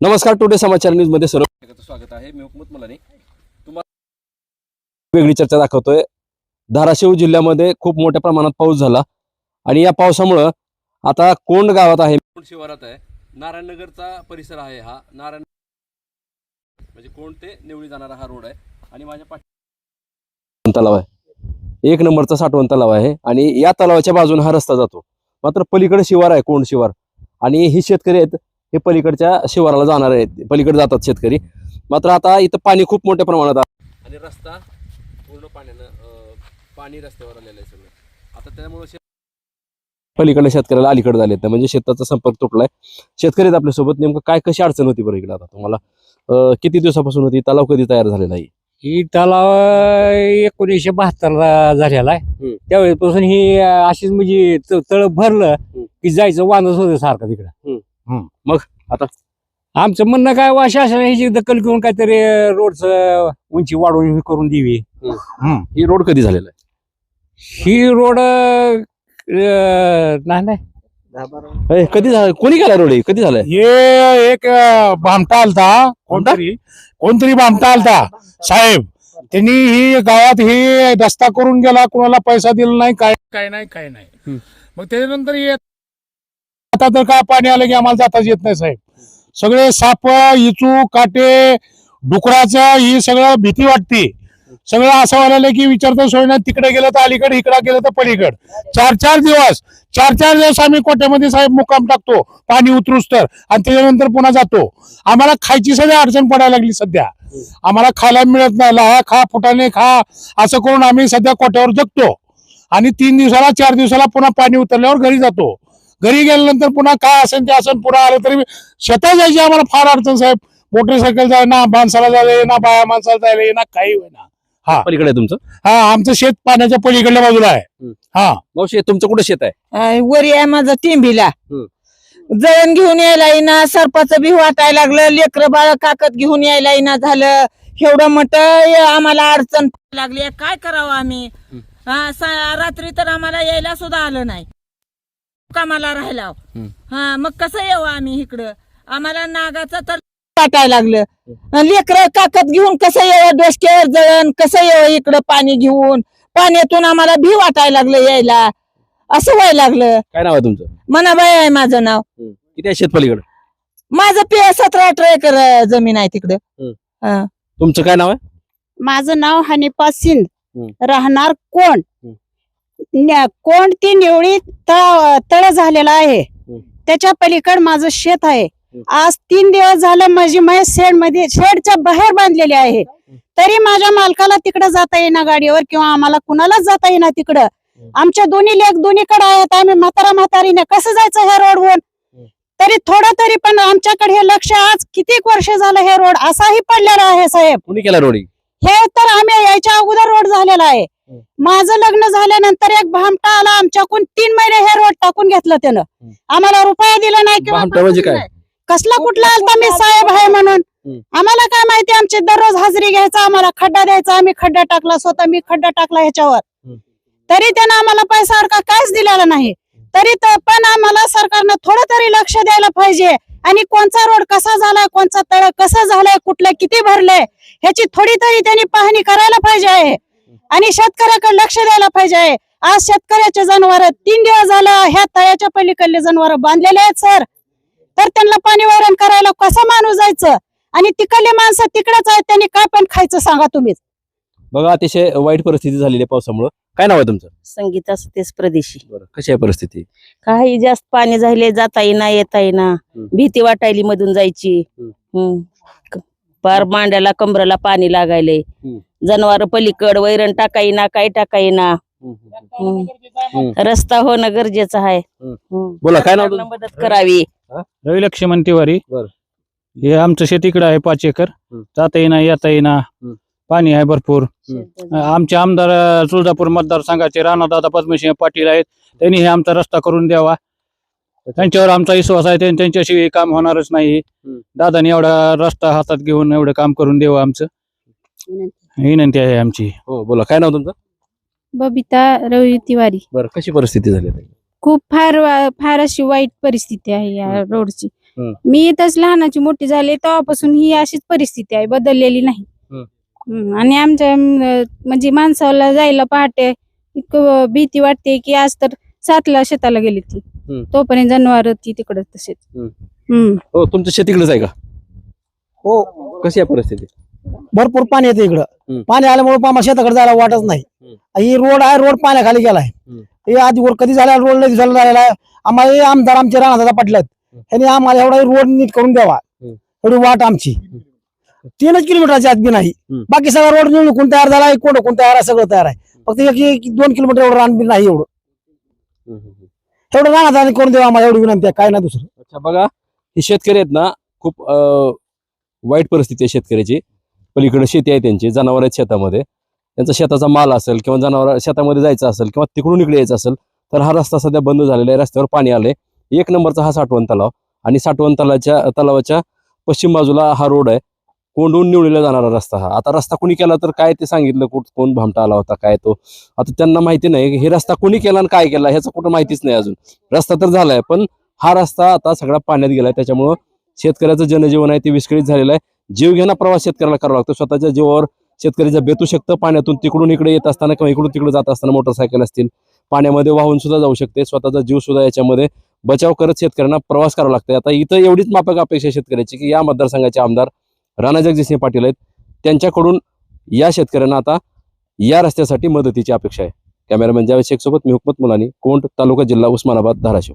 नमस्कार टुडे समाचार न्यूजमध्ये सर्व स्वागत आहे. मी हुकमत मलानी. तुम्हाला वेगळी चर्चा दाखवतोय. धाराशिव जिल्ह्यामध्ये खूप मोठ्या प्रमाणात पाऊस झाला. आणि या पावसामुळं आता कोंड गावात आहे. कोंड शिवारात आहे. नारायणनगरचा परिसर आहे हा. नारायण म्हणजे कोंड ते निवळी जाणारा हा रोड आहे. आणि माझ्या पाठी तलाव आहे. एक नंबरचा साठवण तलाव आहे. आणि या तलावाच्या बाजूने हा रस्ता जातो. मात्र पलीकडे शिवार आहे कोंड शिवार. आणि ही शेतकरी आहेत हे पलीकडच्या शिवाराला जाणार आहेत. पलीकडे जातात शेतकरी. मात्र आता इथं पाणी खूप मोठ्या प्रमाणात आहे आणि रस्ता पूर्ण पाण्यानं पाणी रस्त्यावर आलेलं आहे सगळं. आता त्यामुळे शेत पलीकडल्या शेतकऱ्याला अलीकडे झाले म्हणजे शेताचा संपर्क तुटलाय. शेतकरी आहेत आपल्यासोबत. नेमकं काय कशी अडचण होती बरं इकडे आता तुम्हाला? किती दिवसापासून होती? तलाव कधी तयार झालेला आहे? ही तलाव एकोणीसशे बहात्तरला झालेला आहे. त्यावेळेपासून ही अशीच म्हणजे त- तळ भरलं. की जायचं वांदच होतं सारखं तिकडं. मग आता? आमचं म्हणणं काय वाशा असं ह्याची दखल घेऊन काहीतरी रोडच उंची वाढवून हे करून द्यावी हम्म. ही रोड कधी झालेला आहे? ही रोड नाही नाही. ए, कधी झालं? कोणी केला रोड हे? कधी झालाय हे एक अं, भामटा आलता. कोणतरी? कोणतरी भामटा आलता. साहेब त्यांनी ही गावात ही रस्ता करून गेला. कोणाला पैसा दिला नाही काय काय नाही काय नाही. मग त्याच्यानंतर हे आता तर काय पाणी आलं की आम्हाला जाताच येत नाही साहेब. सगळे साप इचू काटे डुकराचं ही सगळं भीती वाटते. सगळं असं व्हायला की विचारतो सोय नाही तिकडे गेलं तर अलीकडे इकडे गेलं तर पलीकड. चार चार दिवस चार चार दिवस आम्ही कोट्यामध्ये साहेब मुक्काम टाकतो पाणी उतरूस तर. आणि त्याच्यानंतर पुन्हा जातो. आम्हाला खायची सध्या अडचण पडायला लागली सध्या. आम्हाला खायला मिळत नाही. लहा खा फुटाने खा असं करून आम्ही सध्या कोट्यावर जगतो. आणि तीन दिवसाला चार दिवसाला पुन्हा पाणी उतरल्यावर घरी जातो. घरी गेल्यानंतर पुन्हा काय असेल ते असेल पुन्हा आलं तरी शेतात जायची आम्हाला फार अडचण साहेब. मोटरसायकल जाय ना माणसाला जायला ना बाया माणसाला जायला ये ना काही होईना. पलीकडे आहे तुमचं? हा आमचं शेत पाण्याच्या पलीकडल्या बाजूला आहे. हा. मावशी तुमचं कुठं शेत आहे? वरी आहे माझं टिंबीला. जळण घेऊन यायला येईना सरपाचं बी वाटायला लागलं लेकरं बाळ काकत घेऊन यायला येईना झालं. एवढं मोठ आम्हाला अडचण लागली काय करावं आम्ही? हा, रात्री तर आम्हाला यायला सुद्धा आलं नाही. कामाला राहिला. हा मग कसं येऊ आम्ही इकडं? आम्हाला नागाचं तर वाटायला लागलं. लेकरं काकत घेऊन कसं येऊ डोसक्यावर जळण कसं येऊ इकडं पाणी घेऊन? पाण्यातून आम्हाला भी वाटायला लागलं यायला. असं व्हायला लागलं. काय नाव आहे तुमचं? मनाबाई आहे माझं नाव. किती आहे शेत पलीकडे माझं पे सतरा अठरा एकर जमीन आहे तिकडं. हा. तुमचं काय नाव आहे? माझं नाव हनिफा सिंध. राहणार कोण? हम्म. न्या- कोण ती निवळी तळ तळ झालेला आहे. त्याच्या पलीकड माझं शेत आहे. आज तीन दिवस झालं माझी म्हैस शेडमध्ये शेडच्या बाहेर बांधलेली आहे. तरी माझ्या मालकाला तिकडे जाता येईना गाडीवर किंवा आम्हाला कुणालाच जाता येईना तिकडं. आमच्या दोन्ही लेख दोन्हीकडे आहेत. आम्ही म्हातारा म्हातारीने कसं जायचं ह्या रोडवर तरी थोडं तरी पण आमच्याकडे हे लक्ष आज किती वर्ष झालं हे रोड असाही पडलेला आहे साहेब. कोणी केला रोड हे तर आम्ही यायच्या अगोदर रोड झालेला आहे. माझं लग्न झाल्यानंतर एक भामटा आला आमच्याकडून तीन महिने हे रोड टाकून घेतलं त्यानं. आम्हाला रुपया दिला नाही किंवा भामटा म्हणजे. कसला कुठला आलता मी साहेब आहे म्हणून. आम्हाला काय माहिती आमची दररोज हजेरी घ्यायचा आम्हाला खड्डा द्यायचा आम्ही खड्डा टाकला स्वतः मी खड्डा टाकला ह्याच्यावर. तरी त्यानं आम्हाला पैसा अडका काहीच दिलेला नाही तरी पण आम्हाला सरकारनं थोडं तरी लक्ष द्यायला पाहिजे आणि कोणचा रोड कसा झालाय कोणचा तळ कसं झालाय कुठलं किती भरलंय ह्याची थोडी तरी त्यांनी पाहणी करायला पाहिजे आहे. आणि शेतकऱ्याकडे लक्ष द्यायला पाहिजे आहे. आज शेतकऱ्याचे जनावर तीन दिवस झालं ह्या तळ्याच्या पलीकडले जनावर बांधलेले आहेत सर. तर त्यांना पाणी वारण करायला कसं माणूस जायचं? आणि तिकडले माणसं तिकडेच आहेत त्यांनी काय पण खायचं सांगा तुम्ही. बघा अतिशय वाईट परिस्थिती झालेली आहे पावसामुळं. काय नाव आहे तुमचं संगीता सतेज प्रदेशी बरं कशी आहे परिस्थिती काही जास्त पाणी झाले जाता येईना येता येईना भीती वाटायली मधून जायची हम्म. हम्म. क- पार मांड्याला कमराला पाणी लागायले हम्म. जनावर पलीकड वैरण टाका येईना काही टाका येईना हम्म. रस्ता होणं गरजेचं आहे हम्म. हम्म. बोला काय नाव सरकारनं? मदत करावी रवी लक्ष्मण तिवारी बरं. हे आमचं शेत इकडं आहे पाच एकर. जाता येईना येता येईना. पाणी आहे भरपूर. आमचे आमदार तुळजापूर मतदारसंघाचे राणादादा पद्मसिंह पाटील आहेत. त्यांनी हे आमचा रस्ता करून द्यावा. त्यांच्यावर आमचा विश्वास आहे. त्यां- त्यांच्याशिवाय काम होणारच नाही. दादानी एवढा रस्ता हातात घेऊन एवढं काम करून द्यावं आमचं. विनंती. आहे आमची. हो बोला. काय नाव तुमचं? बबिता रवी तिवारी. बरं कशी परिस्थिती झाली? खूप फार वा- फार अशी वाईट परिस्थिती आहे या रोडची. हम्म. मी इथंच लहानाची मोठी झाली तेव्हापासून ही अशीच परिस्थिती आहे. बदललेली नाही. आणि आमच्या म्हणजे माणसाला जायला पहाटे इतकं भीती वाटते की आज तर सातला शेताला गेली ती. तोपर्यंत जनावर ती तिकडे तसेच हो तुमच्या शेतीकडेच आहे का? हो. कशी आहे परिस्थिती? भरपूर पाणी येते. इकडं. पाणी आल्यामुळे आम्हाला शेताकडे जायला वाटत नाही. ही रोड आहे रोड पाण्याखाली गेलाय. हम्म. हे आधी वर कधी झाला रोड नाही दिसायला झालेला आहे. आम्हाला आमदार आमचे राणा पटल्यात यांनी आम्हाला एवढा रोड नीट करून द्यावा. एवढी वाट आमची. तीनच किलोमीटरच्या आत बी नाही. बाकी सगळा रोड निवडून तयार झाला कोण कोण तयार आहे सगळं तयार आहे. फक्त एक दोन किलोमीटर एवढं रान बी नाही एवढं. एवढं राणा करून द्यावा आम्हाला एवढी विनंती आहे काय नाही दुसरं. अच्छा बघा हे शेतकरी आहेत ना खूप अं, वाईट परिस्थिती आहे शेतकऱ्याची. पलीकडे शेती आहे त्यांची जनावर आहेत शेतामध्ये. त्यांचा शेताचा माल असेल किंवा जनावर शेतामध्ये जायचं असेल किंवा तिकडून इकडे यायचं असेल तर हा रस्ता सध्या बंद झालेला आहे रस्त्यावर पाणी आलंय. एक नंबरचा हा साठवण तलाव. आणि साठवण तलावाच्या तलावाच्या पश्चिम बाजूला हा रोड आहे. कोंडून निवडलेला जाणारा रस्ता हा. आता रस्ता कोणी केला तर काय ते सांगितलं कुठ कोण भामटा आला होता काय तो. आता त्यांना माहिती नाही हे रस्ता कोणी केला आणि काय केला ह्याचं कुठं माहितीच नाही अजून. रस्ता तर झालाय पण हा रस्ता आता सगळा पाण्यात गेलाय त्याच्यामुळं शेतकऱ्याचं जनजीवन आहे ते विस्कळीत झालेलं आहे. जीवघेणा प्रवास शेतकऱ्याला करावा लागतो. स्वतःच्या जीवावर शेतकऱ्याचा बेतू शकतं पाण्यातून तिकडून इकडे येत असताना किंवा इकडून तिकडे जात असताना मोटरसायकल असतील पाण्यामध्ये वाहून सुद्धा जाऊ शकते. स्वतःचा जीव सुद्धा याच्यामध्ये बचाव करत शेतकऱ्यांना प्रवास करावा लागतो आता इथं एवढीच माफक अपेक्षा शेतकऱ्याची की या मतदारसंघाचे आमदार राणा जगजितसिंह पाटील आहेत. त्यांच्याकडून या शेतकऱ्यांना आता या रस्त्यासाठी मदतीची अपेक्षा आहे. कॅमेरामॅन जावेद शेख सोबत मी हुकमत मुलानी कोंड तालुका जिल्हा उस्मानाबाद धाराशिव.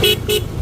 Beep, beep.